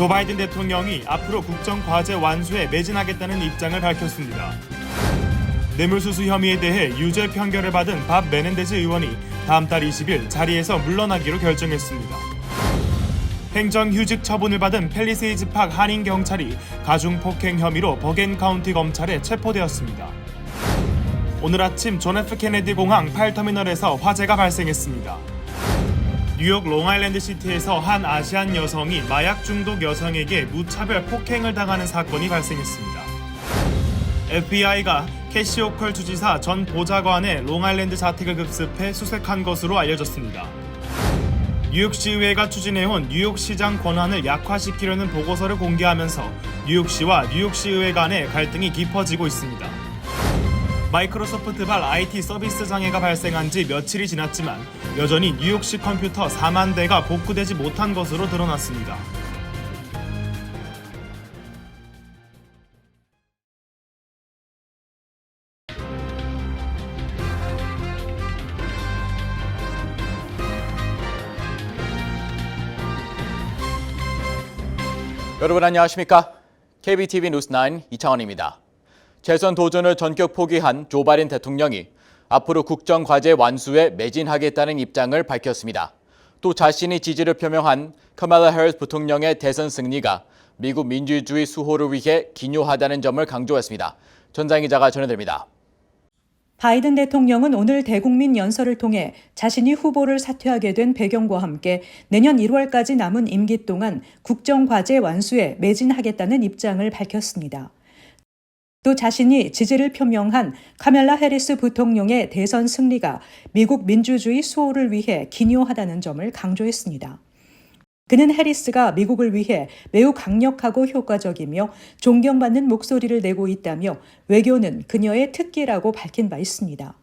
조 바이든 대통령이 앞으로 국정 과제 완수에 매진하겠다는 입장을 밝혔습니다. 뇌물수수 혐의에 대해 유죄 판결을 받은 밥 메넨데즈 의원이 다음 달 20일 자리에서 물러나기로 결정했습니다. 행정휴직 처분을 받은 펠리세이즈 팍 한인 경찰이 가중 폭행 혐의로 버겐 카운티 검찰에 체포되었습니다. 오늘 아침 존 F 케네디 공항 8터미널에서 화재가 발생했습니다. 뉴욕 롱아일랜드 시티에서 한 아시안 여성이 마약 중독 여성에게 무차별 폭행을 당하는 사건이 발생했습니다. FBI가 캐시 오컬 주지사 전 보좌관의 롱아일랜드 자택을 급습해 수색한 것으로 알려졌습니다. 뉴욕시의회가 추진해온 뉴욕시장 권한을 약화시키려는 보고서를 공개하면서 뉴욕시와 뉴욕시의회 간의 갈등이 깊어지고 있습니다. 마이크로소프트발 IT 서비스 장애가 발생한 지 며칠이 지났지만 여전히 뉴욕시 컴퓨터 4만 대가 복구되지 못한 것으로 드러났습니다. 여러분 안녕하십니까? KBTV 뉴스9 이창원입니다. 재선 도전을 전격 포기한 조 바이든 대통령이 앞으로 국정 과제 완수에 매진하겠다는 입장을 밝혔습니다. 또 자신이 지지를 표명한 카말라 해리스 부통령의 대선 승리가 미국 민주주의 수호를 위해 기묘하다는 점을 강조했습니다. 전장 기자가 전해드립니다. 바이든 대통령은 오늘 대국민 연설을 통해 자신이 후보를 사퇴하게 된 배경과 함께 내년 1월까지 남은 임기 동안 국정 과제 완수에 매진하겠다는 입장을 밝혔습니다. 또 자신이 지지를 표명한 카멜라 해리스 부통령의 대선 승리가 미국 민주주의 수호를 위해 기묘하다는 점을 강조했습니다. 그는 해리스가 미국을 위해 매우 강력하고 효과적이며 존경받는 목소리를 내고 있다며 외교는 그녀의 특기라고 밝힌 바 있습니다.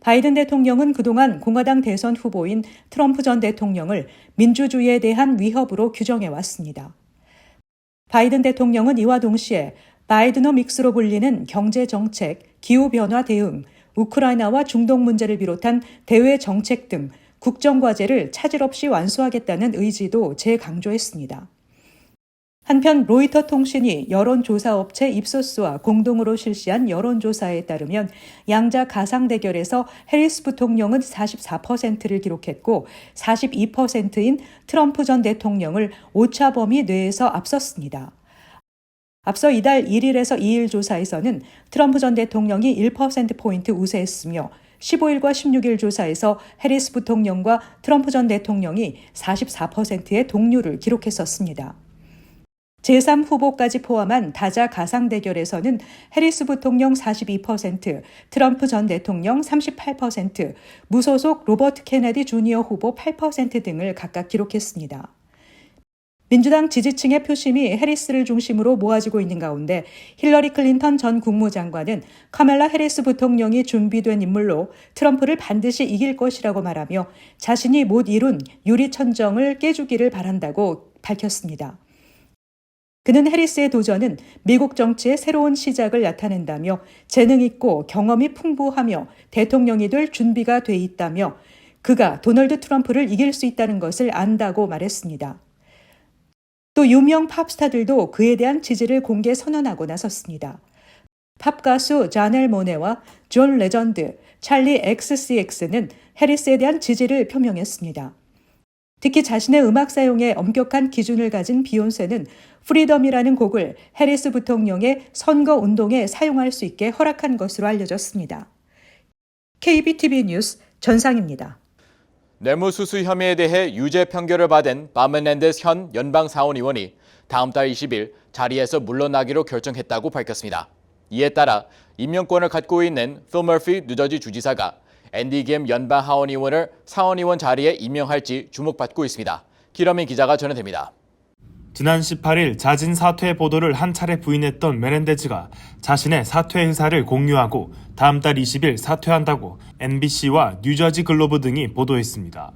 바이든 대통령은 그동안 공화당 대선 후보인 트럼프 전 대통령을 민주주의에 대한 위협으로 규정해 왔습니다. 바이든 대통령은 이와 동시에 바이드너믹스로 불리는 경제 정책, 기후 변화 대응, 우크라이나와 중동 문제를 비롯한 대외 정책 등 국정 과제를 차질 없이 완수하겠다는 의지도 재강조했습니다. 한편 로이터 통신이 여론조사 업체 입소스와 공동으로 실시한 여론조사에 따르면 양자 가상 대결에서 해리스 부통령은 44%를 기록했고 42%인 트럼프 전 대통령을 오차 범위 내에서 앞섰습니다. 앞서 이달 1일에서 2일 조사에서는 트럼프 전 대통령이 1%포인트 우세했으며 15일과 16일 조사에서 해리스 부통령과 트럼프 전 대통령이 44%의 동률을 기록했었습니다. 제3후보까지 포함한 다자 가상 대결에서는 해리스 부통령 42%, 트럼프 전 대통령 38%, 무소속 로버트 케네디 주니어 후보 8% 등을 각각 기록했습니다. 민주당 지지층의 표심이 해리스를 중심으로 모아지고 있는 가운데 힐러리 클린턴 전 국무장관은 카멜라 해리스 부통령이 준비된 인물로 트럼프를 반드시 이길 것이라고 말하며 자신이 못 이룬 유리천정을 깨주기를 바란다고 밝혔습니다. 그는 해리스의 도전은 미국 정치의 새로운 시작을 나타낸다며 재능 있고 경험이 풍부하며 대통령이 될 준비가 돼 있다며 그가 도널드 트럼프를 이길 수 있다는 것을 안다고 말했습니다. 또 유명 팝스타들도 그에 대한 지지를 공개 선언하고 나섰습니다. 팝 가수 자넬 모네와 존 레전드, 찰리 XCX는 해리스에 대한 지지를 표명했습니다. 특히 자신의 음악 사용에 엄격한 기준을 가진 비욘세는 프리덤이라는 곡을 해리스 부통령의 선거 운동에 사용할 수 있게 허락한 것으로 알려졌습니다. KBTV 뉴스 전상입니다. 뇌물수수 혐의에 대해 유죄 판결을 받은 바메넨데스 현 연방 사원 의원이 다음 달 20일 자리에서 물러나기로 결정했다고 밝혔습니다. 이에 따라 임명권을 갖고 있는 필 머피 뉴저지 주지사가 앤디 김 연방 하원 의원을 사원 의원 자리에 임명할지 주목받고 있습니다. 기러민 기자가 전해드립니다. 지난 18일 자진 사퇴 보도를 한 차례 부인했던 메렌데즈가 자신의 사퇴 의사를 공유하고 다음 달 20일 사퇴한다고 NBC와 뉴저지 글로브 등이 보도했습니다.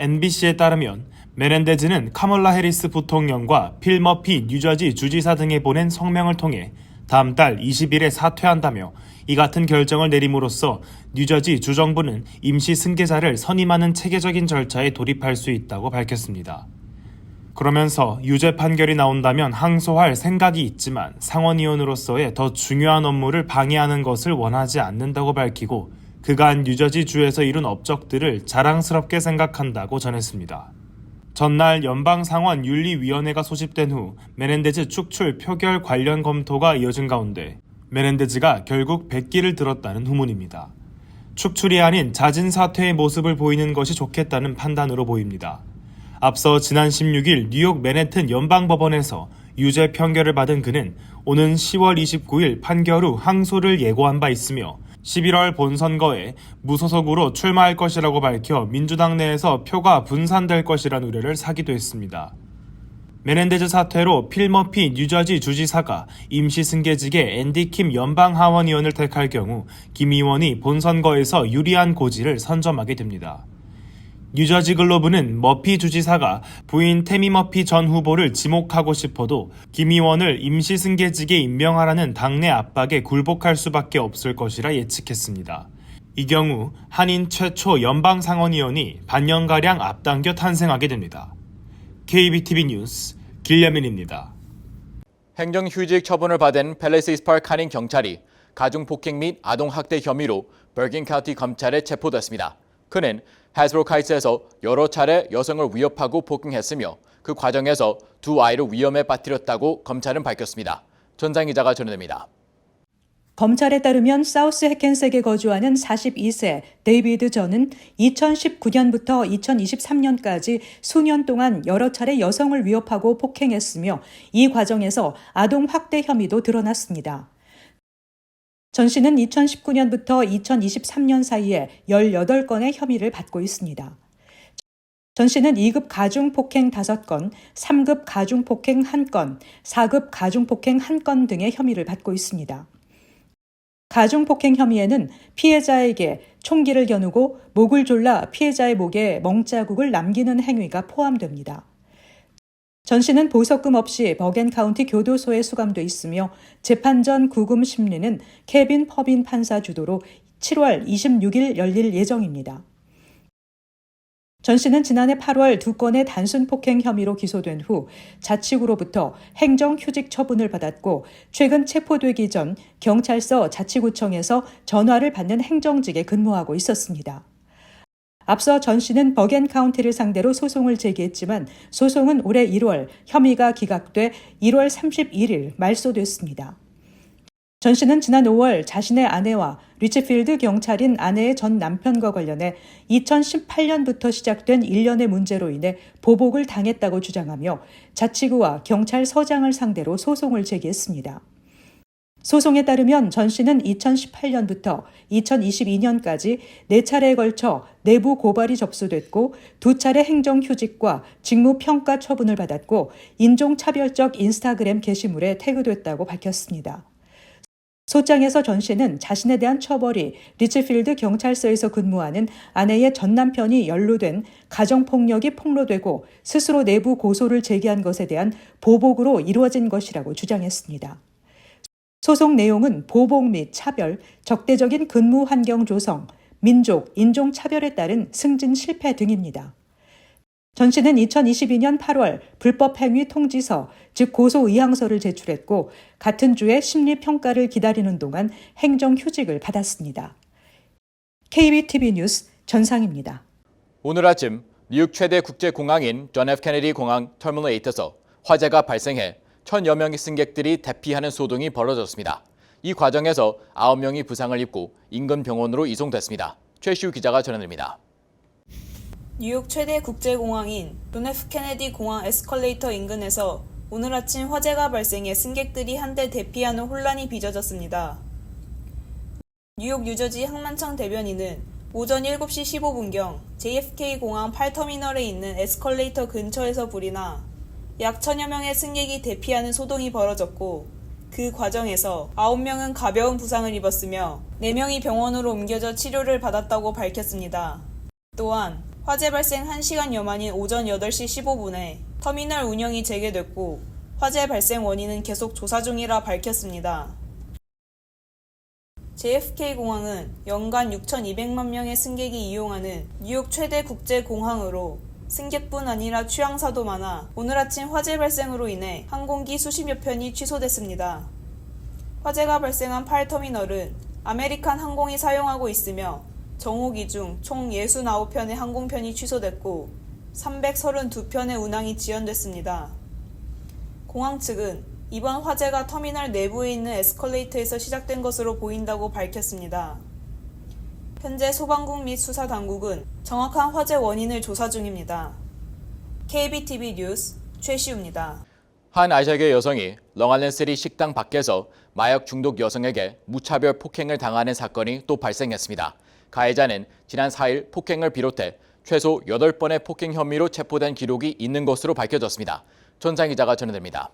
NBC에 따르면 메렌데즈는 카멀라 해리스 부통령과 필 머피 뉴저지 주지사 등에 보낸 성명을 통해 다음 달 20일에 사퇴한다며 이 같은 결정을 내림으로써 뉴저지 주정부는 임시 승계자를 선임하는 체계적인 절차에 돌입할 수 있다고 밝혔습니다. 그러면서 유죄 판결이 나온다면 항소할 생각이 있지만 상원의원으로서의 더 중요한 업무를 방해하는 것을 원하지 않는다고 밝히고 그간 뉴저지 주에서 이룬 업적들을 자랑스럽게 생각한다고 전했습니다. 전날 연방 상원 윤리위원회가 소집된 후 메넨데즈 축출 표결 관련 검토가 이어진 가운데 메넨데즈가 결국 백기를 들었다는 후문입니다. 축출이 아닌 잦은 사퇴의 모습을 보이는 것이 좋겠다는 판단으로 보입니다. 앞서 지난 16일 뉴욕 맨해튼 연방법원에서 유죄 판결을 받은 그는 오는 10월 29일 판결 후 항소를 예고한 바 있으며 11월 본선거에 무소속으로 출마할 것이라고 밝혀 민주당 내에서 표가 분산될 것이란 우려를 사기도 했습니다. 메넨데즈 사태로 필머피 뉴저지 주지사가 임시 승계직에 앤디 킴 연방 하원의원을 택할 경우 김 의원이 본선거에서 유리한 고지를 선점하게 됩니다. 뉴저지 글로브는 머피 주지사가 부인 테미 머피 전 후보를 지목하고 싶어도 김 의원을 임시 승계직에 임명하라는 당내 압박에 굴복할 수밖에 없을 것이라 예측했습니다. 이 경우 한인 최초 연방 상원의원이 반년가량 앞당겨 탄생하게 됩니다. KBTV 뉴스 길려민입니다. 행정 휴직 처분을 받은 펠레시스 파크 한인 경찰이 가중 폭행 및 아동 학대 혐의로 버긴 카운티 검찰에 체포됐습니다. 그는 해스로카이츠에서 여러 차례 여성을 위협하고 폭행했으며 그 과정에서 두 아이를 위험에 빠뜨렸다고 검찰은 밝혔습니다. 전장 기자가 전해드립니다. 검찰에 따르면 사우스 해켄색에 거주하는 42세 데이비드 전은 2019년부터 2023년까지 수년 동안 여러 차례 여성을 위협하고 폭행했으며 이 과정에서 아동 학대 혐의도 드러났습니다. 전 씨는 2019년부터 2023년 사이에 18건의 혐의를 받고 있습니다. 전 씨는 2급 가중폭행 5건, 3급 가중폭행 1건, 4급 가중폭행 1건 등의 혐의를 받고 있습니다. 가중폭행 혐의에는 피해자에게 총기를 겨누고 목을 졸라 피해자의 목에 멍자국을 남기는 행위가 포함됩니다. 전 씨는 보석금 없이 버겐 카운티 교도소에 수감돼 있으며 재판 전 구금 심리는 케빈 퍼빈 판사 주도로 7월 26일 열릴 예정입니다. 전 씨는 지난해 8월 두 건의 단순 폭행 혐의로 기소된 후 자치구로부터 행정 휴직 처분을 받았고 최근 체포되기 전 경찰서 자치구청에서 전화를 받는 행정직에 근무하고 있었습니다. 앞서 전 씨는 버겐 카운티를 상대로 소송을 제기했지만 소송은 올해 1월 혐의가 기각돼 1월 31일 말소됐습니다. 전 씨는 지난 5월 자신의 아내와 리치필드 경찰인 아내의 전 남편과 관련해 2018년부터 시작된 일련의 문제로 인해 보복을 당했다고 주장하며 자치구와 경찰서장을 상대로 소송을 제기했습니다. 소송에 따르면 전 씨는 2018년부터 2022년까지 네 차례에 걸쳐 내부 고발이 접수됐고 두 차례 행정휴직과 직무평가 처분을 받았고 인종차별적 인스타그램 게시물에 태그됐다고 밝혔습니다. 소장에서 전 씨는 자신에 대한 처벌이 리치필드 경찰서에서 근무하는 아내의 전 남편이 연루된 가정폭력이 폭로되고 스스로 내부 고소를 제기한 것에 대한 보복으로 이루어진 것이라고 주장했습니다. 소송 내용은 보복 및 차별, 적대적인 근무 환경 조성, 민족, 인종 차별에 따른 승진 실패 등입니다. 전 씨는 2022년 8월 불법 행위 통지서, 즉 고소 의향서를 제출했고 같은 주에 심리 평가를 기다리는 동안 행정 휴직을 받았습니다. KBTV 뉴스 전상입니다. 오늘 아침 미국 최대 국제공항인 존 F 케네디 공항 터미널 8에서 화재가 발생해 천여 명의 승객들이 대피하는 소동이 벌어졌습니다. 이 과정에서 9명이 부상을 입고 인근 병원으로 이송됐습니다. 최시우 기자가 전해드립니다. 뉴욕 최대 국제공항인 존 F 케네디 공항 에스컬레이터 인근에서 오늘 아침 화재가 발생해 승객들이 한데 대피하는 혼란이 빚어졌습니다. 뉴욕 뉴저지 항만청 대변인은 오전 7시 15분경 JFK 공항 8터미널에 있는 에스컬레이터 근처에서 불이 나 약 천여 명의 승객이 대피하는 소동이 벌어졌고 그 과정에서 9명은 가벼운 부상을 입었으며 4명이 병원으로 옮겨져 치료를 받았다고 밝혔습니다. 또한 화재 발생 1시간 여 만인 오전 8시 15분에 터미널 운영이 재개됐고 화재 발생 원인은 계속 조사 중이라 밝혔습니다. JFK 공항은 연간 6,200만 명의 승객이 이용하는 뉴욕 최대 국제 공항으로 승객뿐 아니라 취향사도 많아 오늘 아침 화재 발생으로 인해 항공기 수십여 편이 취소됐습니다. 화재가 발생한 8터미널은 아메리칸 항공이 사용하고 있으며 정오기 중 총 69편의 항공편이 취소됐고 332편의 운항이 지연됐습니다. 공항 측은 이번 화재가 터미널 내부에 있는 에스컬레이터에서 시작된 것으로 보인다고 밝혔습니다. 현재 소방국 및 수사 당국은 정확한 화재 원인을 조사 중입니다. KBTV 뉴스 최시우입니다. 한 아시아계 여성이 렁알렌시리 식당 밖에서 마약 중독 여성에게 무차별 폭행을 당하는 사건이 또 발생했습니다. 가해자는 지난 4일 폭행을 비롯해 최소 8번의 폭행 혐의로 체포된 기록이 있는 것으로 밝혀졌습니다. 전상 기자가 전해드립니다.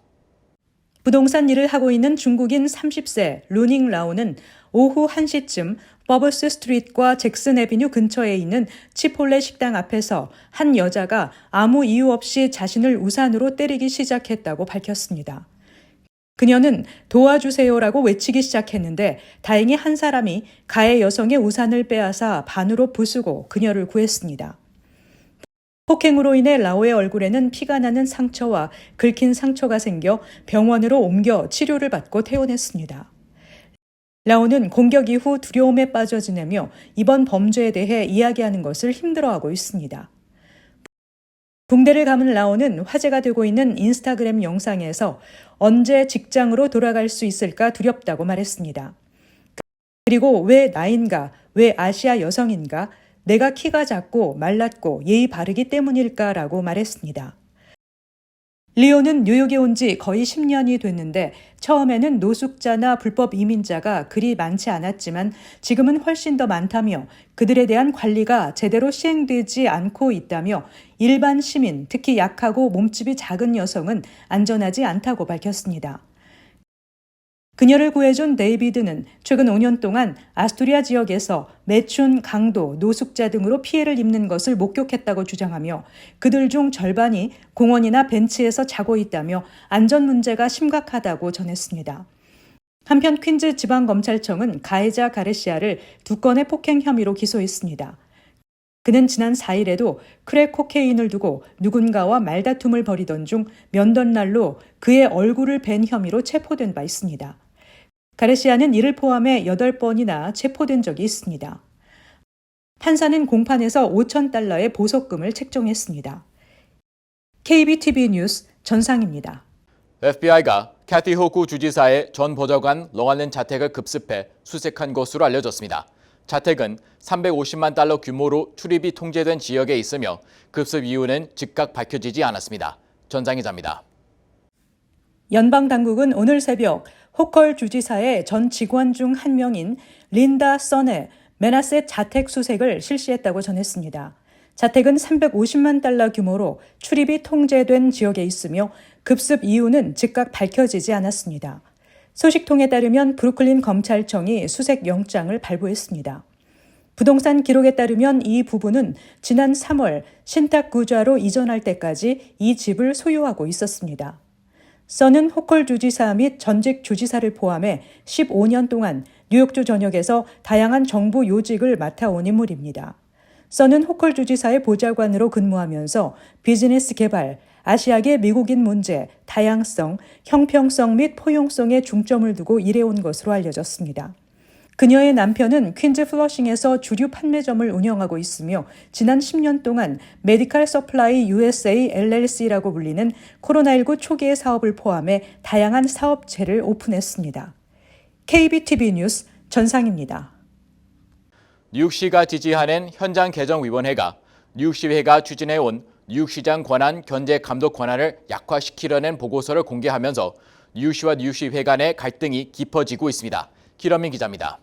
부동산 일을 하고 있는 중국인 30세 루닝 라오는 오후 1시쯤 버버스 스트리트과 잭슨 에비뉴 근처에 있는 치폴레 식당 앞에서 한 여자가 아무 이유 없이 자신을 우산으로 때리기 시작했다고 밝혔습니다. 그녀는 도와주세요라고 외치기 시작했는데 다행히 한 사람이 가해 여성의 우산을 빼앗아 반으로 부수고 그녀를 구했습니다. 폭행으로 인해 라오의 얼굴에는 피가 나는 상처와 긁힌 상처가 생겨 병원으로 옮겨 치료를 받고 퇴원했습니다. 라오는 공격 이후 두려움에 빠져 지내며 이번 범죄에 대해 이야기하는 것을 힘들어하고 있습니다. 붕대를 감은 라오는 화제가 되고 있는 인스타그램 영상에서 언제 직장으로 돌아갈 수 있을까 두렵다고 말했습니다. 그리고 왜 나인가, 왜 아시아 여성인가, 내가 키가 작고 말랐고 예의 바르기 때문일까라고 말했습니다. 리오는 뉴욕에 온 지 거의 10년이 됐는데 처음에는 노숙자나 불법 이민자가 그리 많지 않았지만 지금은 훨씬 더 많다며 그들에 대한 관리가 제대로 시행되지 않고 있다며 일반 시민, 특히 약하고 몸집이 작은 여성은 안전하지 않다고 밝혔습니다. 그녀를 구해준 데이비드는 최근 5년 동안 아스토리아 지역에서 매춘, 강도, 노숙자 등으로 피해를 입는 것을 목격했다고 주장하며 그들 중 절반이 공원이나 벤치에서 자고 있다며 안전 문제가 심각하다고 전했습니다. 한편 퀸즈 지방검찰청은 가해자 가레시아를 두 건의 폭행 혐의로 기소했습니다. 그는 지난 4일에도 크랙 코케인을 두고 누군가와 말다툼을 벌이던 중 면전날로 그의 얼굴을 벤 혐의로 체포된 바 있습니다. 가레시아는 이를 포함해 8번이나 체포된 적이 있습니다. 판사는 공판에서 5천 달러의 보석금을 책정했습니다. KBTV 뉴스 전상입니다. FBI가 캐티 호쿠 주지사의 전 보좌관 렁알렌 자택을 급습해 수색한 것으로 알려졌습니다. 자택은 350만 달러 규모로 출입이 통제된 지역에 있으며 급습 이유는 즉각 밝혀지지 않았습니다. 전장 기자입니다. 연방 당국은 오늘 새벽 호컬 주지사의 전 직원 중 한 명인 린다 선의 메나셋 자택 수색을 실시했다고 전했습니다. 자택은 350만 달러 규모로 출입이 통제된 지역에 있으며 급습 이유는 즉각 밝혀지지 않았습니다. 소식통에 따르면 브루클린 검찰청이 수색 영장을 발부했습니다. 부동산 기록에 따르면 이 부부는 지난 3월 신탁 구좌로 이전할 때까지 이 집을 소유하고 있었습니다. 써는 호컬 주지사 및 전직 주지사를 포함해 15년 동안 뉴욕주 전역에서 다양한 정부 요직을 맡아온 인물입니다. 써는 호컬 주지사의 보좌관으로 근무하면서 비즈니스 개발, 아시아계 미국인 문제, 다양성, 형평성 및 포용성에 중점을 두고 일해온 것으로 알려졌습니다. 그녀의 남편은 퀸즈 플러싱에서 주류 판매점을 운영하고 있으며 지난 10년 동안 메디칼 서플라이 USA LLC라고 불리는 코로나19 초기의 사업을 포함해 다양한 사업체를 오픈했습니다. KBTV 뉴스 전상입니다. 뉴욕시가 지지하는 현장 개정 위원회가 뉴욕시회가 추진해온 뉴욕시장 권한 견제 감독 권한을 약화시키려는 보고서를 공개하면서 뉴욕시와 뉴욕시회 간의 갈등이 깊어지고 있습니다. 기러민 기자입니다.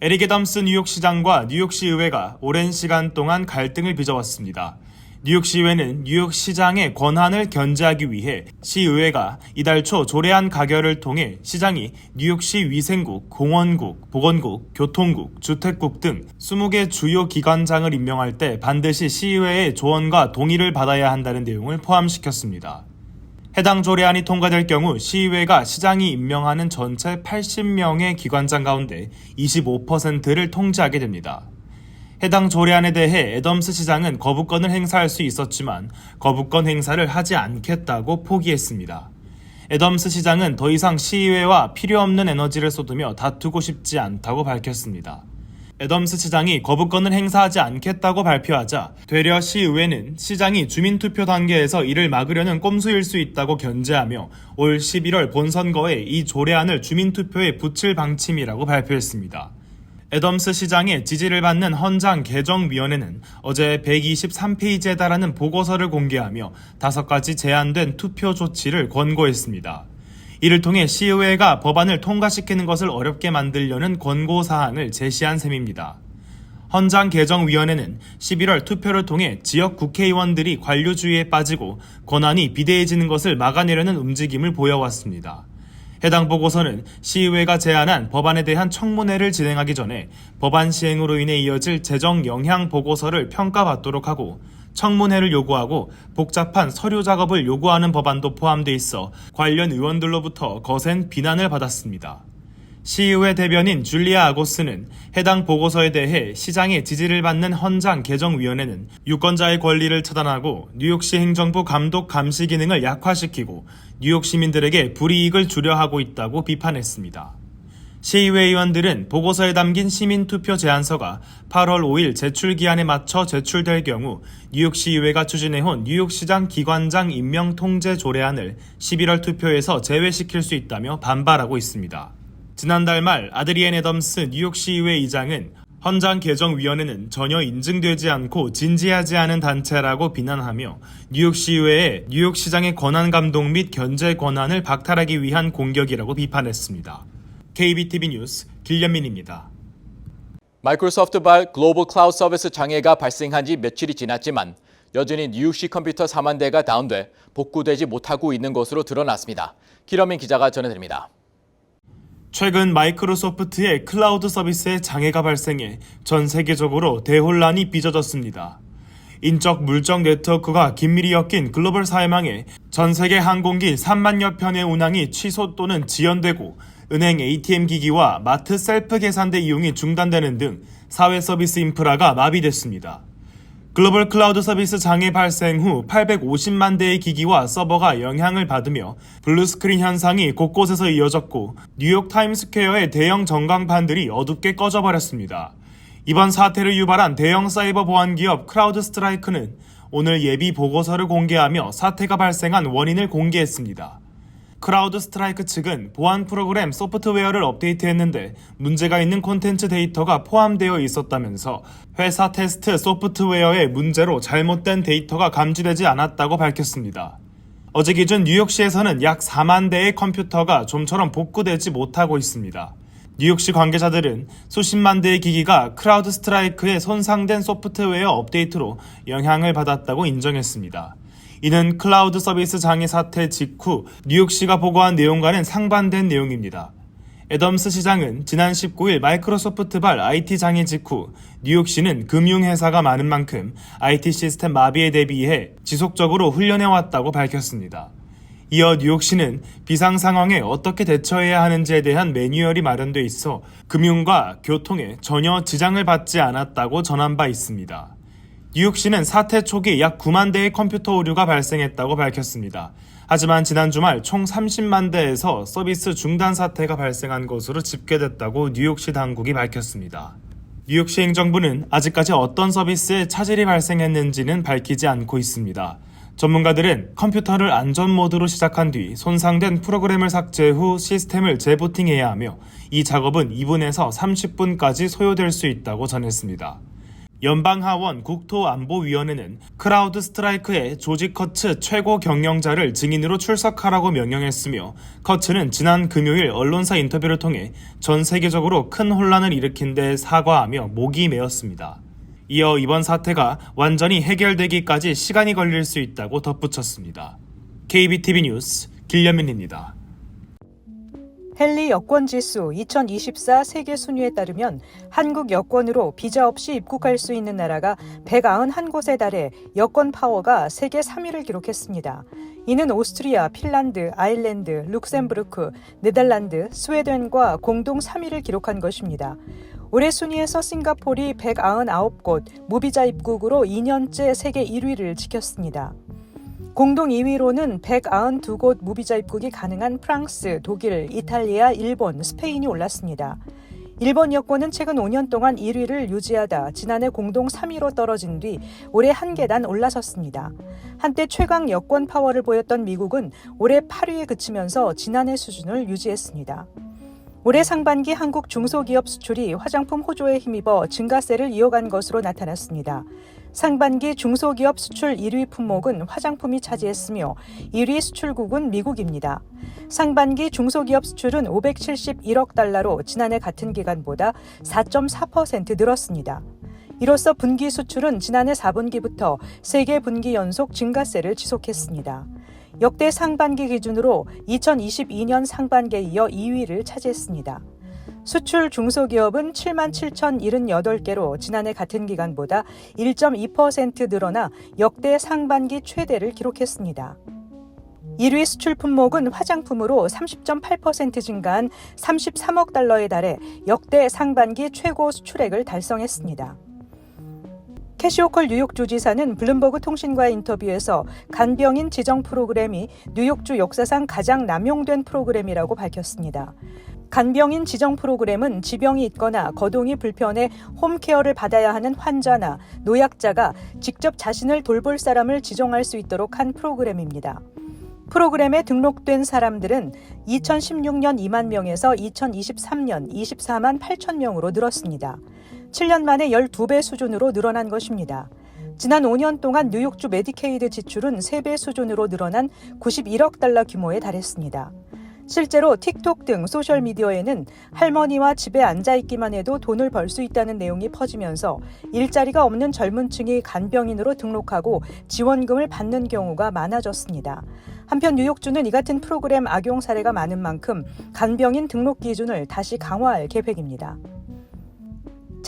에릭 애덤스 뉴욕시장과 뉴욕시 의회가 오랜 시간 동안 갈등을 빚어왔습니다. 뉴욕시의회는 뉴욕시장의 권한을 견제하기 위해 시의회가 이달 초 조례안 가결을 통해 시장이 뉴욕시 위생국, 공원국, 보건국, 교통국, 주택국 등 20개 주요 기관장을 임명할 때 반드시 시의회의 조언과 동의를 받아야 한다는 내용을 포함시켰습니다. 해당 조례안이 통과될 경우 시의회가 시장이 임명하는 전체 80명의 기관장 가운데 25%를 통제하게 됩니다. 해당 조례안에 대해 애덤스 시장은 거부권을 행사할 수 있었지만 거부권 행사를 하지 않겠다고 포기했습니다. 애덤스 시장은 더 이상 시의회와 필요 없는 에너지를 쏟으며 다투고 싶지 않다고 밝혔습니다. 애덤스 시장이 거부권을 행사하지 않겠다고 발표하자 되려 시의회는 시장이 주민투표 단계에서 이를 막으려는 꼼수일 수 있다고 견제하며 올 11월 본선거에 이 조례안을 주민투표에 붙일 방침이라고 발표했습니다. 애덤스 시장의 지지를 받는 헌장 개정위원회는 어제 123페이지에 달하는 보고서를 공개하며 다섯 가지 제한된 투표 조치를 권고했습니다. 이를 통해 시의회가 법안을 통과시키는 것을 어렵게 만들려는 권고 사항을 제시한 셈입니다. 헌장 개정위원회는 11월 투표를 통해 지역 국회의원들이 관료주의에 빠지고 권한이 비대해지는 것을 막아내려는 움직임을 보여왔습니다. 해당 보고서는 시의회가 제안한 법안에 대한 청문회를 진행하기 전에 법안 시행으로 인해 이어질 재정 영향 보고서를 평가받도록 하고 청문회를 요구하고 복잡한 서류 작업을 요구하는 법안도 포함돼 있어 관련 의원들로부터 거센 비난을 받았습니다. 시의회 대변인 줄리아 아고스는 해당 보고서에 대해 시장의 지지를 받는 헌장 개정위원회는 유권자의 권리를 차단하고 뉴욕시 행정부 감독 감시 기능을 약화시키고 뉴욕 시민들에게 불이익을 주려 하고 있다고 비판했습니다. 시의회 의원들은 보고서에 담긴 시민투표 제안서가 8월 5일 제출 기한에 맞춰 제출될 경우 뉴욕시의회가 추진해온 뉴욕시장 기관장 임명 통제 조례안을 11월 투표에서 제외시킬 수 있다며 반발하고 있습니다. 지난달 말 아드리엔 애덤스 뉴욕시의회 의장은 헌장 개정위원회는 전혀 인증되지 않고 진지하지 않은 단체라고 비난하며 뉴욕시의회의 뉴욕시장의 권한 감독 및 견제 권한을 박탈하기 위한 공격이라고 비판했습니다. KBTV 뉴스 길련민입니다. 마이크로소프트 발 글로벌 클라우드 서비스 장애가 발생한 지 며칠이 지났지만 여전히 뉴욕시 컴퓨터 4만 대가 다운돼 복구되지 못하고 있는 것으로 드러났습니다. 기러민 기자가 전해드립니다. 최근 마이크로소프트의 클라우드 서비스에 장애가 발생해 전 세계적으로 대혼란이 빚어졌습니다. 인적 물적 네트워크가 긴밀히 엮인 글로벌 사회망에 전 세계 항공기 3만여 편의 운항이 취소 또는 지연되고 은행 ATM 기기와 마트 셀프 계산대 이용이 중단되는 등 사회 서비스 인프라가 마비됐습니다. 글로벌 클라우드 서비스 장애 발생 후 850만 대의 기기와 서버가 영향을 받으며 블루스크린 현상이 곳곳에서 이어졌고 뉴욕 타임스퀘어의 대형 전광판들이 어둡게 꺼져버렸습니다. 이번 사태를 유발한 대형 사이버 보안 기업 크라우드 스트라이크는 오늘 예비 보고서를 공개하며 사태가 발생한 원인을 공개했습니다. 크라우드 스트라이크 측은 보안 프로그램 소프트웨어를 업데이트했는데 문제가 있는 콘텐츠 데이터가 포함되어 있었다면서 회사 테스트 소프트웨어의 문제로 잘못된 데이터가 감지되지 않았다고 밝혔습니다. 어제 기준 뉴욕시에서는 약 4만 대의 컴퓨터가 좀처럼 복구되지 못하고 있습니다. 뉴욕시 관계자들은 수십만 대의 기기가 크라우드 스트라이크의 손상된 소프트웨어 업데이트로 영향을 받았다고 인정했습니다. 이는 클라우드 서비스 장애 사태 직후 뉴욕시가 보고한 내용과는 상반된 내용입니다. 애덤스 시장은 지난 19일 마이크로소프트 발 IT 장애 직후 뉴욕시는 금융회사가 많은 만큼 IT 시스템 마비에 대비해 지속적으로 훈련해왔다고 밝혔습니다. 이어 뉴욕시는 비상 상황에 어떻게 대처해야 하는지에 대한 매뉴얼이 마련돼 있어 금융과 교통에 전혀 지장을 받지 않았다고 전한 바 있습니다. 뉴욕시는 사태 초기 약 9만 대의 컴퓨터 오류가 발생했다고 밝혔습니다. 하지만 지난 주말 총 30만 대에서 서비스 중단 사태가 발생한 것으로 집계됐다고 뉴욕시 당국이 밝혔습니다. 뉴욕시 행정부는 아직까지 어떤 서비스에 차질이 발생했는지는 밝히지 않고 있습니다. 전문가들은 컴퓨터를 안전 모드로 시작한 뒤 손상된 프로그램을 삭제 후 시스템을 재부팅해야 하며 이 작업은 2분에서 30분까지 소요될 수 있다고 전했습니다. 연방하원 국토안보위원회는 크라우드 스트라이크의 조지 커츠 최고 경영자를 증인으로 출석하라고 명령했으며 커츠는 지난 금요일 언론사 인터뷰를 통해 전 세계적으로 큰 혼란을 일으킨 데 사과하며 목이 메었습니다. 이어 이번 사태가 완전히 해결되기까지 시간이 걸릴 수 있다고 덧붙였습니다. KBTV 뉴스 길려민입니다. 헨리 여권 지수 2024 세계 순위에 따르면 한국 여권으로 비자 없이 입국할 수 있는 나라가 191곳에 달해 여권 파워가 세계 3위를 기록했습니다. 이는 오스트리아, 핀란드, 아일랜드, 룩셈부르크, 네덜란드, 스웨덴과 공동 3위를 기록한 것입니다. 올해 순위에서 싱가폴이 199곳, 무비자 입국으로 2년째 세계 1위를 지켰습니다. 공동 2위로는 192곳 무비자 입국이 가능한 프랑스, 독일, 이탈리아, 일본, 스페인이 올랐습니다. 일본 여권은 최근 5년 동안 1위를 유지하다 지난해 공동 3위로 떨어진 뒤 올해 한 계단 올라섰습니다. 한때 최강 여권 파워를 보였던 미국은 올해 8위에 그치면서 지난해 수준을 유지했습니다. 올해 상반기 한국 중소기업 수출이 화장품 호조에 힘입어 증가세를 이어간 것으로 나타났습니다. 상반기 중소기업 수출 1위 품목은 화장품이 차지했으며 1위 수출국은 미국입니다. 상반기 중소기업 수출은 571억 달러로 지난해 같은 기간보다 4.4% 늘었습니다. 이로써 분기 수출은 지난해 4분기부터 세계 분기 연속 증가세를 지속했습니다. 역대 상반기 기준으로 2022년 상반기에 이어 2위를 차지했습니다. 수출 중소기업은 7만 7,078개로 지난해 같은 기간보다 1.2% 늘어나 역대 상반기 최대를 기록했습니다. 1위 수출 품목은 화장품으로 30.8% 증가한 33억 달러에 달해 역대 상반기 최고 수출액을 달성했습니다. 캐시오컬 뉴욕 주지사는 블룸버그 통신과의 인터뷰에서 간병인 지정 프로그램이 뉴욕주 역사상 가장 남용된 프로그램이라고 밝혔습니다. 간병인 지정 프로그램은 지병이 있거나 거동이 불편해 홈케어를 받아야 하는 환자나 노약자가 직접 자신을 돌볼 사람을 지정할 수 있도록 한 프로그램입니다. 프로그램에 등록된 사람들은 2016년 2만 명에서 2023년 24만 8천 명으로 늘었습니다. 7년 만에 12배 수준으로 늘어난 것입니다. 지난 5년 동안 뉴욕주 메디케이드 지출은 3배 수준으로 늘어난 91억 달러 규모에 달했습니다. 실제로 틱톡 등 소셜미디어에는 할머니와 집에 앉아있기만 해도 돈을 벌 수 있다는 내용이 퍼지면서 일자리가 없는 젊은 층이 간병인으로 등록하고 지원금을 받는 경우가 많아졌습니다. 한편 뉴욕주는 이 같은 프로그램 악용 사례가 많은 만큼 간병인 등록 기준을 다시 강화할 계획입니다.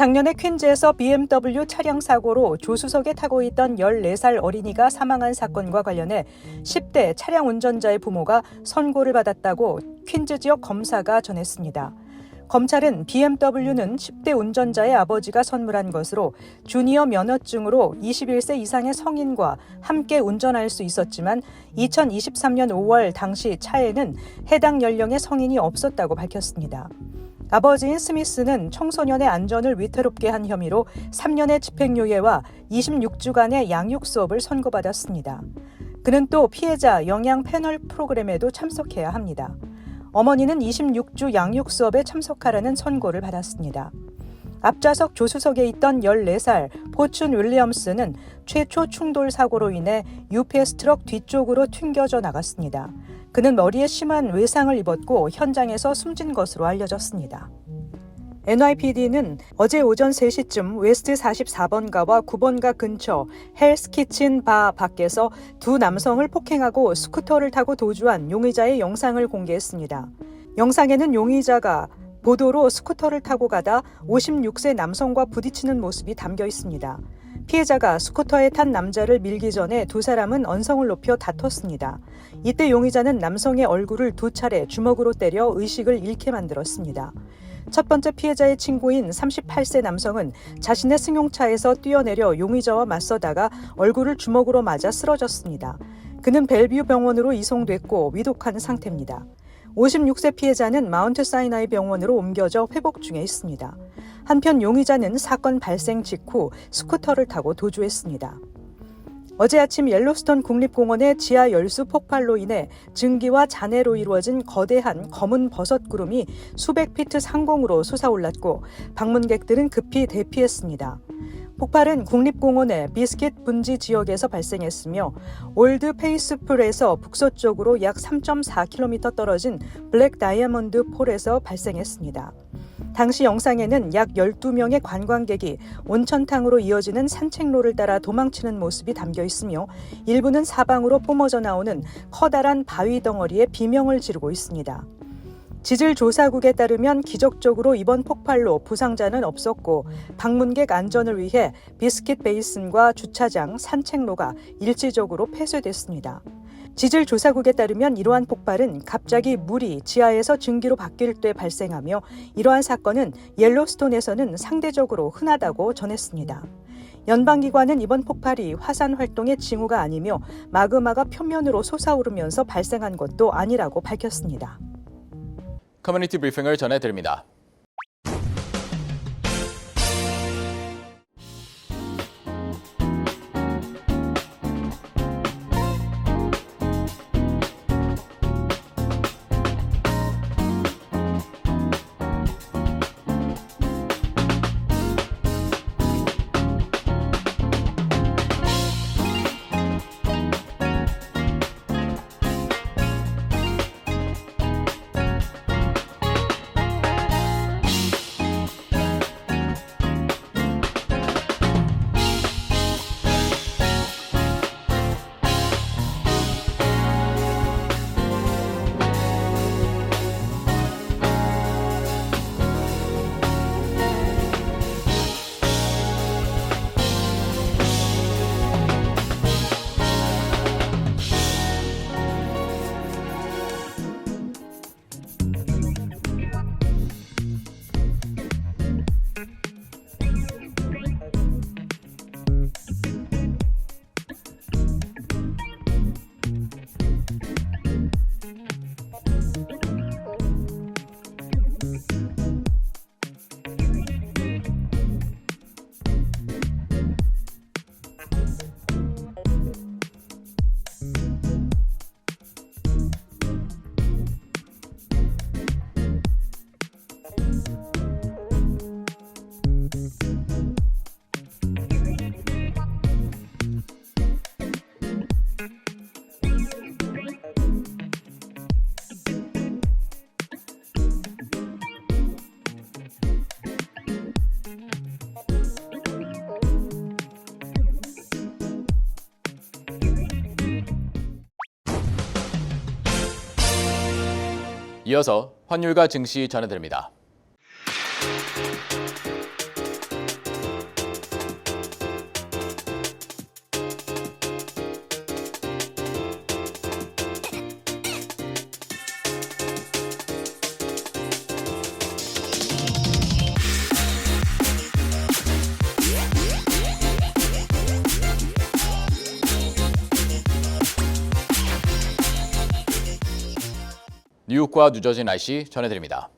작년에 퀸즈에서 BMW 차량 사고로 조수석에 타고 있던 14살 어린이가 사망한 사건과 관련해 10대 차량 운전자의 부모가 선고를 받았다고 퀸즈 지역 검사가 전했습니다. 검찰은 BMW는 10대 운전자의 아버지가 선물한 것으로 주니어 면허증으로 21세 이상의 성인과 함께 운전할 수 있었지만 2023년 5월 당시 차에는 해당 연령의 성인이 없었다고 밝혔습니다. 아버지인 스미스는 청소년의 안전을 위태롭게 한 혐의로 3년의 집행유예와 26주간의 양육 수업을 선고받았습니다. 그는 또 피해자 영양 패널 프로그램에도 참석해야 합니다. 어머니는 26주 양육 수업에 참석하라는 선고를 받았습니다. 앞좌석 조수석에 있던 14살 포춘 윌리엄스는 최초 충돌 사고로 인해 UPS 트럭 뒤쪽으로 튕겨져 나갔습니다. 그는 머리에 심한 외상을 입었고 현장에서 숨진 것으로 알려졌습니다. NYPD는 어제 오전 3시쯤 웨스트 44번가와 9번가 근처 헬스키친 바 밖에서 두 남성을 폭행하고 스쿠터를 타고 도주한 용의자의 영상을 공개했습니다. 영상에는 용의자가 보도로 스쿠터를 타고 가다 56세 남성과 부딪히는 모습이 담겨 있습니다. 피해자가 스쿠터에 탄 남자를 밀기 전에 두 사람은 언성을 높여 다퉜습니다. 이때 용의자는 남성의 얼굴을 두 차례 주먹으로 때려 의식을 잃게 만들었습니다. 첫 번째 피해자의 친구인 38세 남성은 자신의 승용차에서 뛰어내려 용의자와 맞서다가 얼굴을 주먹으로 맞아 쓰러졌습니다. 그는 벨뷰 병원으로 이송됐고 위독한 상태입니다. 56세 피해자는 마운트 사이나이 병원으로 옮겨져 회복 중에 있습니다. 한편 용의자는 사건 발생 직후 스쿠터를 타고 도주했습니다. 어제 아침 옐로스톤 국립공원의 지하 열수 폭발로 인해 증기와 잔해로 이루어진 거대한 검은 버섯 구름이 수백 피트 상공으로 솟아올랐고 방문객들은 급히 대피했습니다. 폭발은 국립공원의 비스킷 분지 지역에서 발생했으며 올드 페이스풀에서 북서쪽으로 약 3.4km 떨어진 블랙 다이아몬드 폴에서 발생했습니다. 당시 영상에는 약 12명의 관광객이 온천탕으로 이어지는 산책로를 따라 도망치는 모습이 담겨 있으며 일부는 사방으로 뿜어져 나오는 커다란 바위 덩어리에 비명을 지르고 있습니다. 지질 조사국에 따르면 기적적으로 이번 폭발로 부상자는 없었고 방문객 안전을 위해 비스킷 베이슨과 주차장, 산책로가 일시적으로 폐쇄됐습니다. 지질 조사국에 따르면 이러한 폭발은 갑자기 물이 지하에서 증기로 바뀔 때 발생하며 이러한 사건은 옐로스톤에서는 상대적으로 흔하다고 전했습니다. 연방기관은 이번 폭발이 화산 활동의 징후가 아니며 마그마가 표면으로 솟아오르면서 발생한 것도 아니라고 밝혔습니다. 커뮤니티 브리핑을 전해드립니다. 이어서 환율과 증시 전해드립니다. 뉴욕과 뉴저지 날씨 전해드립니다.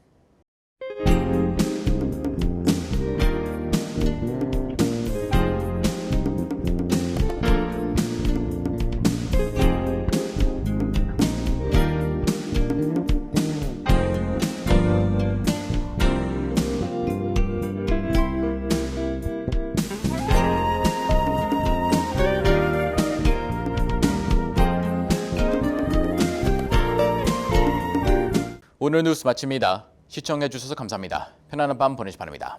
오늘 뉴스 마칩니다. 시청해 주셔서 감사합니다. 편안한 밤 보내시 바랍니다.